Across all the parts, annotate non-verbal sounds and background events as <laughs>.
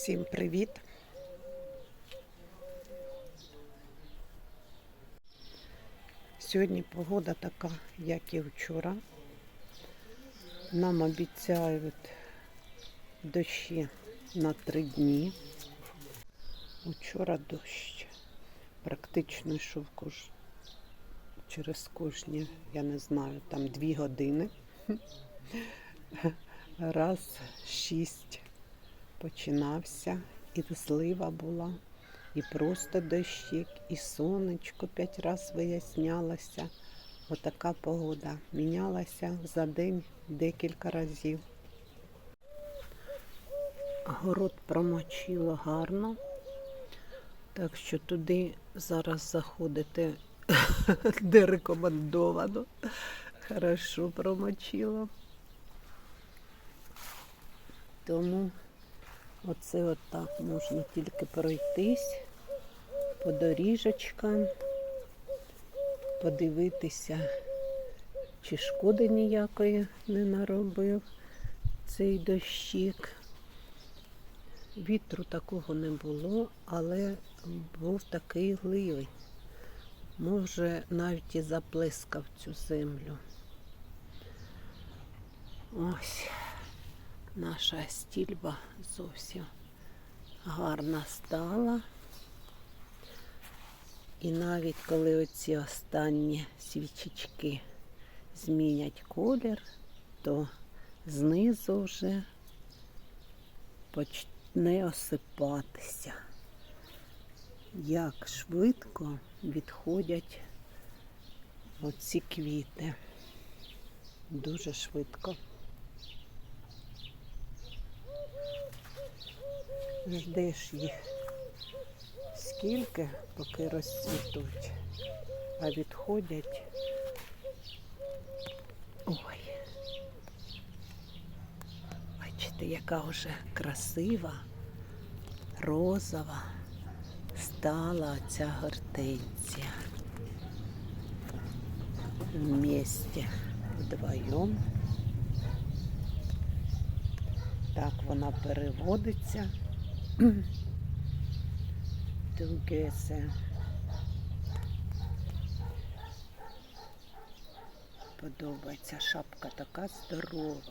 Всім привіт! Сьогодні погода така, як і вчора. Нам обіцяють дощі на три дні. Вчора дощ практично йшов кож... через кожні, я не знаю, там дві години. <laughs> Раз шість починався, і злива була, і просто дощик, і сонечко п'ять разів вияснялося. Отака погода мінялася за день декілька разів. Город промочило гарно, так що туди зараз заходити <laughs> де рекомендовано. Хорошо промочило. Тому оце отак можна тільки пройтись по доріжечкам, подивитися, чи шкоди ніякої не наробив цей дощик. Вітру такого не було, але був такий ливий. Може, навіть і заплескав цю землю. Ось наша стільба зовсім гарна стала. І навіть коли оці останні свічечки змінять колір, то знизу вже почне осипатися. Як швидко відходять оці квіти. Дуже швидко. Ждеш їх скільки, поки розцвітуть, а відходять. Ой. Бачите, яка вже красива, розова стала ця гортензія. Вместе вдвоєм. Так вона переводиться. Тугезе. Подобається шапка така здорова.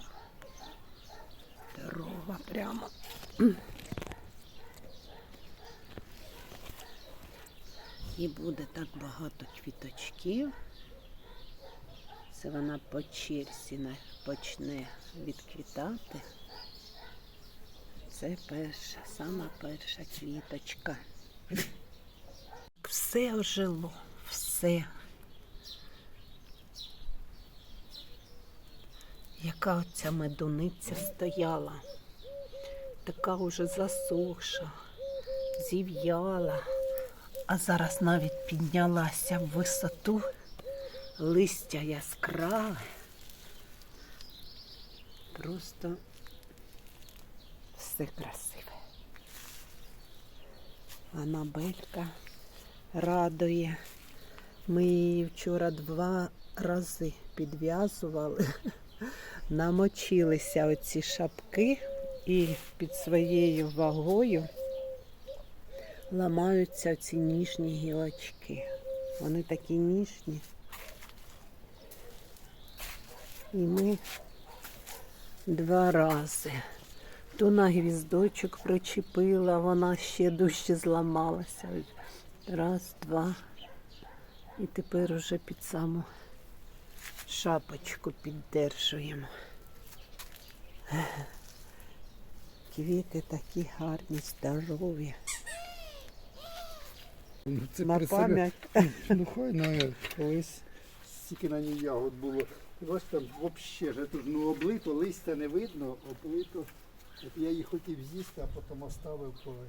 Здорова прямо. І буде так багато квіточків. Це вона по черзі почне відквітати. Це перша, сама перша квіточка. Все ожило, все. Яка оця медуниця стояла, така уже засохша, зів'яла, а зараз навіть піднялася в висоту, листя яскраве. Просто все красиве. Анабелька радує. Ми її вчора два рази підв'язували, <laughs> намочилися оці шапки і під своєю вагою ламаються ці ніжні гілочки. Вони такі ніжні. І ми два рази. То на гвіздочок причепила, вона ще дужче зламалася. Раз, два. І тепер уже під саму шапочку піддержуємо. Квіти такі гарні, здорові. Ну, це На пам'ять. Ну хай на колись стільки на ній ягод було. Ти бачиш, там взагалі ну, облито, листя не видно, облито. От я їх хотів з'їсти, а потім оставив коли.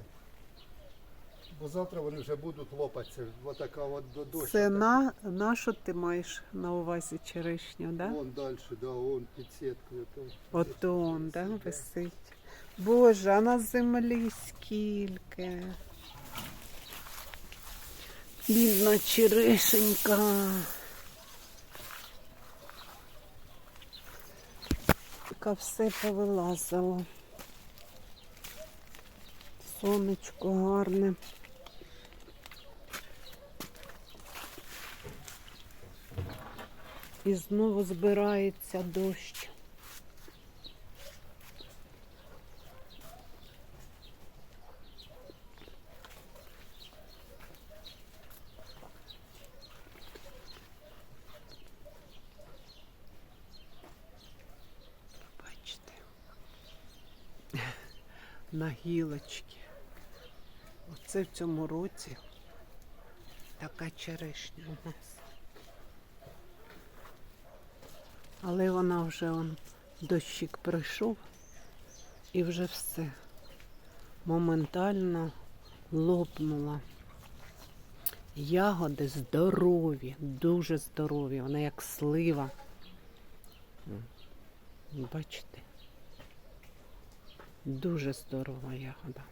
Бо завтра вони вже будуть лопатися. Отака от до дощу. Це на, на що ти маєш на увазі черешню, да? Вон далі, да, вон під сіткою. То, От он, да, висить. Боже, а на землі скільки. Бідна черешенька. Така все повилазило. Сонечко гарне. І знову збирається дощ. <laughs> На гілочки. Оце в цьому році така черешня у нас. Але вона вже он, дощик пройшов і вже все моментально лопнула. Ягоди здорові, дуже здорові, вони як слива. Бачите? Дуже здорова ягода.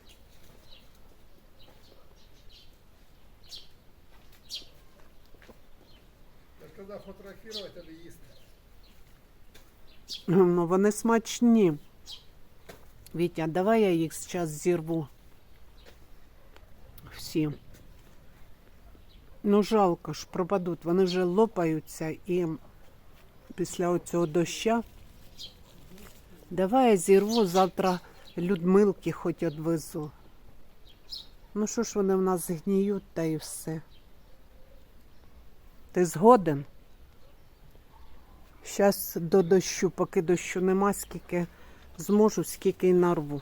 Ж фотографувати, а їсти. Ну, вони смачні. Вітя, давай я їх зараз зірву. Всі. Ну, жалко ж, пропадуть. Вони вже лопаються і після оцього доща. Давай я зірву завтра Людмилки хоч одвезу. Ну що ж вони в нас гніють та і все. Ти згоден? Зараз до дощу, поки дощу нема, скільки зможу, скільки й нарву.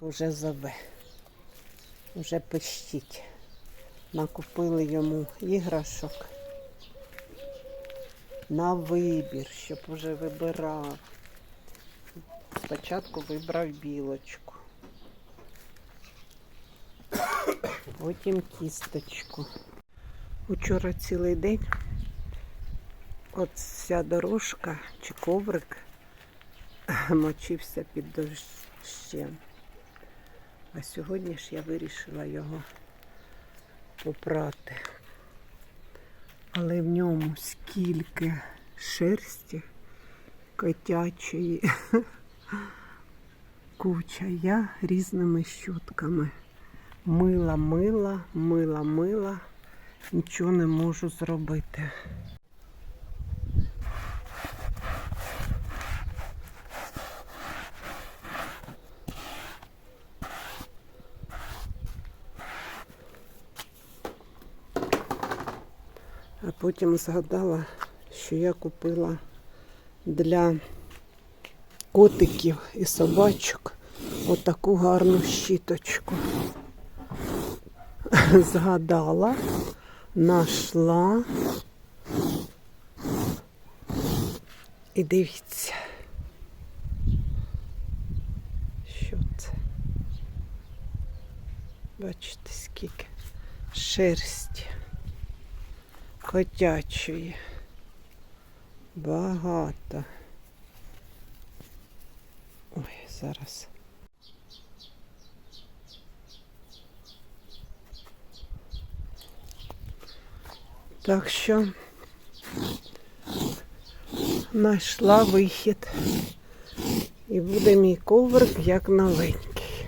Уже зове. Вже пищить. Накупили йому іграшок на вибір, щоб уже вибирав. Спочатку вибрав білочку. Потім кісточку. Учора цілий день от ця дорожка чи коврик <laughs> мочився під дощем. А сьогодні ж я вирішила його попрати. Але в ньому скільки шерсті котячої <laughs> куча. Я різними щотками мила, мила, мила, мила. Нічого не можу зробити. А потім згадала, що я купила для котиків і собачок отаку гарну щіточку. <laughs> Згадала, нашла. І дивіться, що це. Бачите, скільки шерсті котячої. Багато. Ой, зараз. Так що знайшла вихід. І буде мій коврик як новенький.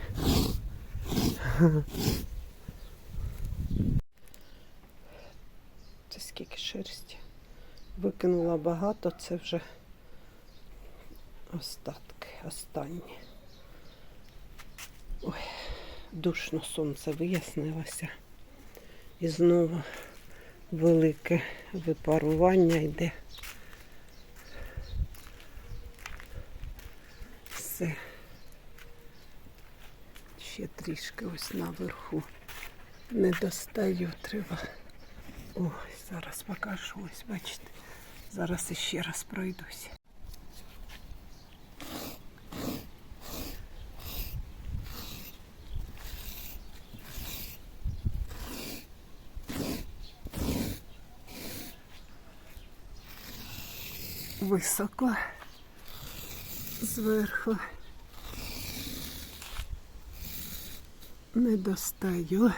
Це скільки шерсті. Викинула багато, це вже остатки, останні. Ой, душно сонце вияснилося. І знову велике випарування йде. Все. Ще трішки ось наверху. Не достаю, треба. Ой, зараз покажу, ось бачите. Зараз іще раз пройдусь. Високо зверху. Не достаю,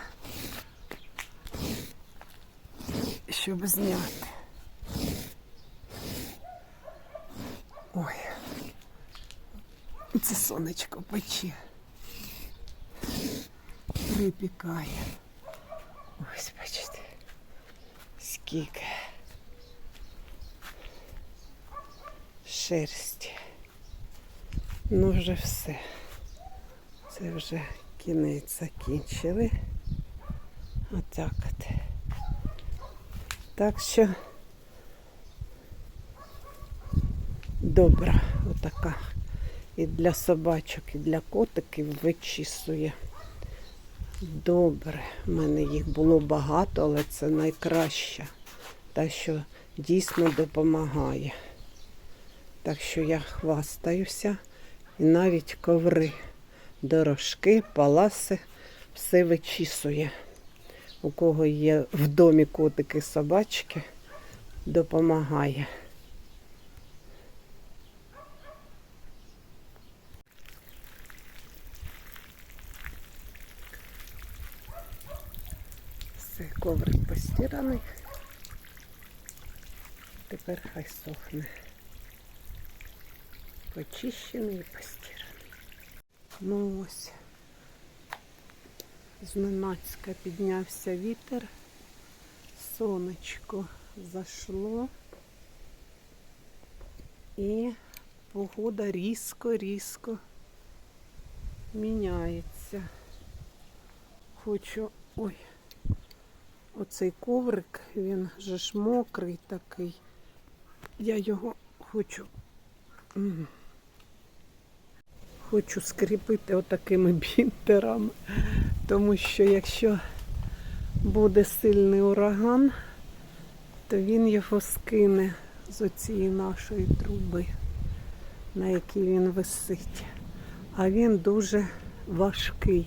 щоб зняти. Ой. Це сонечко пече. Припікає. Ось бачите. Скільки. Шерсті. Ну вже все. Це вже кінець закінчили. Отак от. Так що добра отака. І для собачок, і для котиків вичісує. Добре. У мене їх було багато, але це найкраща. Та, що дійсно допомагає. Так що я хвастаюся. І навіть коври, дорожки, паласи, все вичісує. У кого є в домі котики, собачки, допомагає. Все, коврик постираний. Тепер хай сохне. Почищений і постираний. Ну ось. Зненацька піднявся вітер. Сонечко зайшло. І погода різко-різко міняється. Хочу. Ой, оцей коврик, він же ж мокрий такий. Я його хочу. Хочу скріпити отакими бінтерами, тому що якщо буде сильний ураган, то він його скине з оцієї нашої труби, на якій він висить. А він дуже важкий.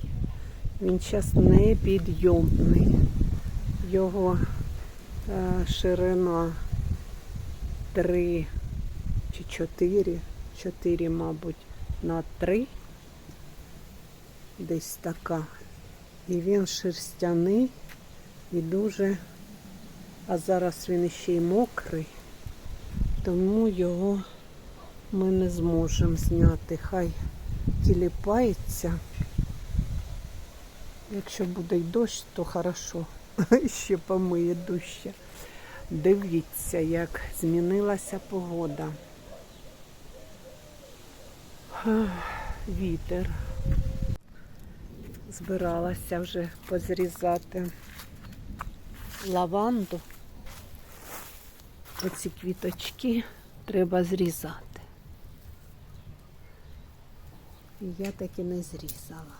Він зараз непідйомний. Його е, ширина 3 чи 4, 4, мабуть, на 3. Десь така. І він шерстяний і дуже, а зараз він іще й мокрий, тому його ми не зможемо зняти. Хай тіліпається. Якщо буде й дощ, то хорошо. <laughs> Ще помиє дужче. Дивіться, як змінилася погода. Вітер. Збиралася вже позрізати лаванду. Оці квіточки треба зрізати. І я таки не зрізала.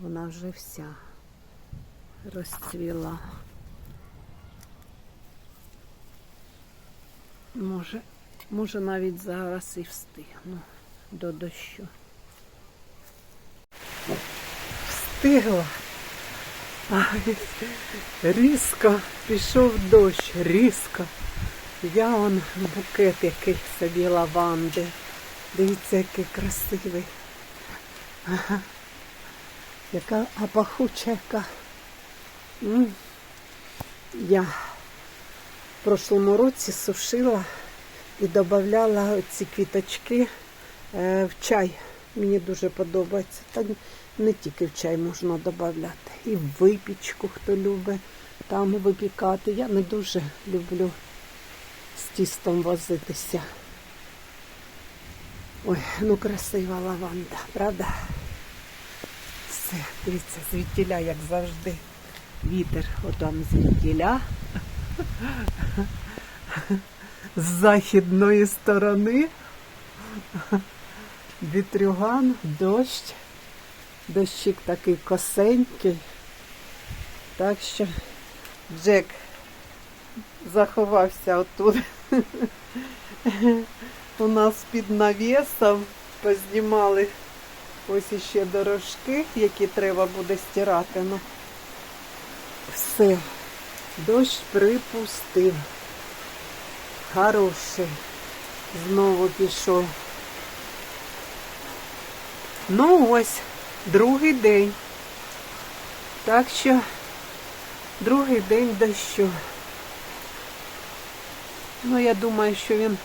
Вона вже вся розцвіла. Може, може навіть зараз і встигну до дощу. Встигла. Різко пішов дощ, різко. Я он букет який собі лаванди. Дивіться, який красивий. Ага. Яка а пахуча яка. М. Я в прошлому році сушила і додавала ці квіточки в чай. Мені дуже подобається. Та не тільки в чай можна додати. І в випічку, хто любить там випікати. Я не дуже люблю з тістом возитися. Ой, ну красива лаванда, правда? Все, дивіться, звідтіля, як завжди. Вітер отам звідтіля. З західної сторони. Вітрюган, дощ. Дощик такий косенький. Так що Джек заховався отут. <laughs> У нас під навісом познімали ось іще дорожки, які треба буде стирати. Ну, все, дощ припустив. Хороший. Знову пішов. Ну ось, другий день. Так що другий день дощу. Ну, я думаю, що він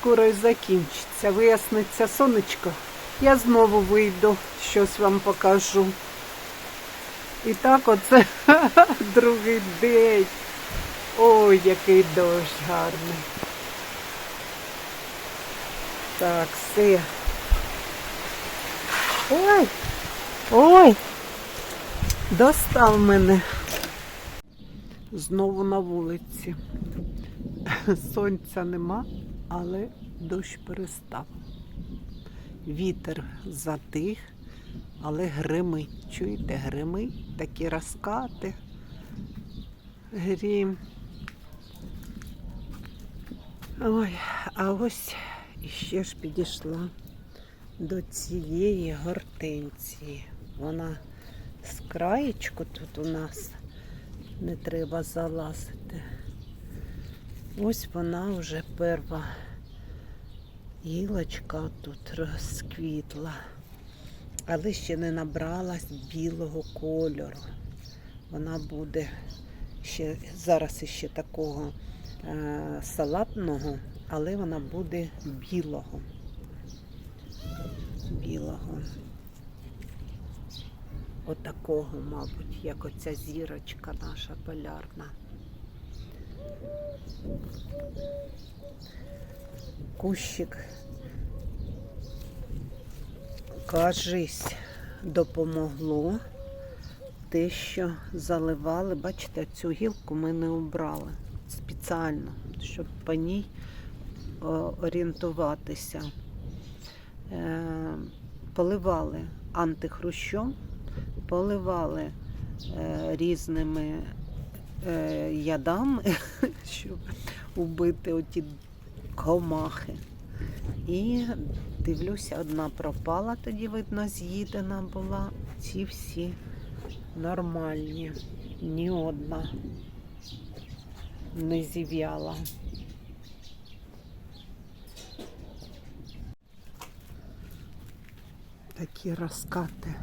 скоро і закінчиться. Виясниться сонечко. Я знову вийду, щось вам покажу. І так оце <laughs> другий день. Ой, який дощ гарний. Так, все. Ой, ой, достав мене. Знову на вулиці. Сонця нема, але дощ перестав. Вітер затих, але гримить. Чуєте, гримить, такі розкати. Грім. Ой, а ось іще ж підійшла до цієї гортенції. Вона з краєчку тут у нас не треба залазити. Ось вона вже перша гілочка тут розквітла, але ще не набралась білого кольору. Вона буде ще зараз іще такого е, салатного, але вона буде білого. Білого. Отакого, мабуть, як оця зірочка наша полярна. Кущик, кажись, допомогло те, що заливали. Бачите, цю гілку ми не обрали спеціально, щоб по ній орієнтуватися. Е, поливали антихрущом, поливали е, різними е, ядами, <laughs> щоб убити оті комахи. І дивлюся, одна пропала, тоді видно, з'їдена була. Ці всі нормальні. Ні одна не зів'яла. Такі розкати.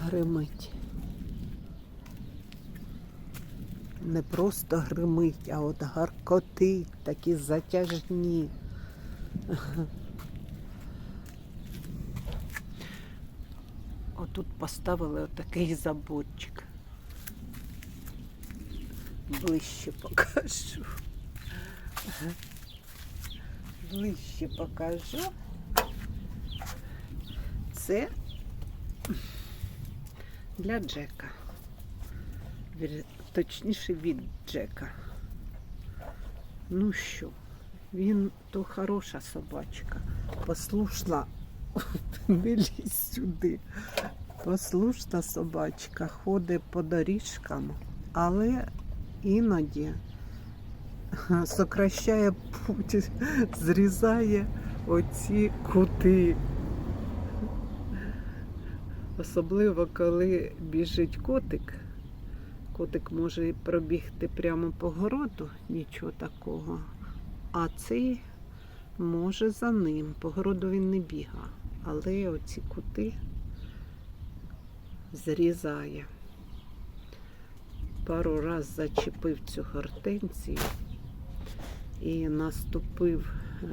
Гримить. Не просто гримить, а от гаркотить, такі затяжні. Отут поставили отакий заборчик. Ближче покажу. Ближче покажу. Це для Джека. Точніше від Джека. Ну що, він то хороша собачка. Послушна, <laughs> не лізь сюди. Послушна собачка ходить по доріжкам, але іноді сокращає путь, зрізає оці кути. Особливо, коли біжить котик. Котик може пробігти прямо по городу, нічого такого. А цей може за ним. По городу він не бігає. Але оці кути зрізає. Пару раз зачепив цю гортензію і наступив е,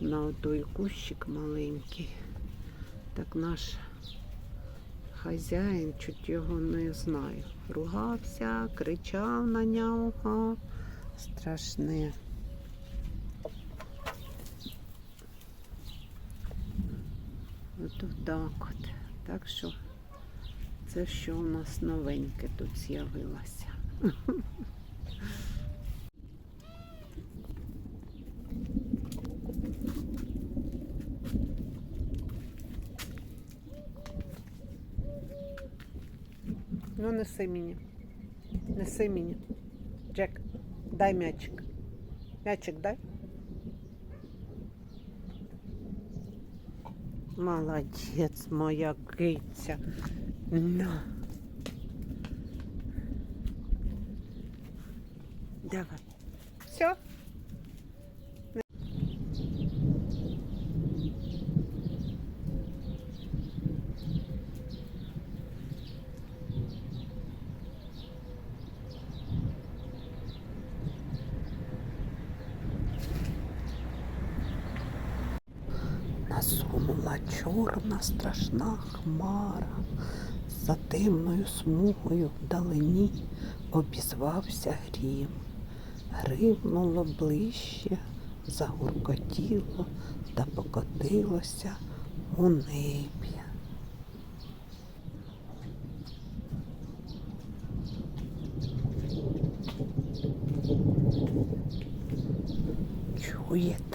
на той кущик маленький. Так наш хазяїн, чуть його не знаю. Ругався, кричав на нього. Страшне. От так от. Так що це що у нас новеньке тут з'явилося. <laughs> Ну, неси мені. Неси мені. Джек, дай м'ячик. М'ячик дай. Молодець, моя киця. На. Давай. Все? Насунула чорна страшна хмара. За темною смугою вдалині обізвався грім. Гримнуло ближче, загуркотіло та покотилося у небі. Чуєте?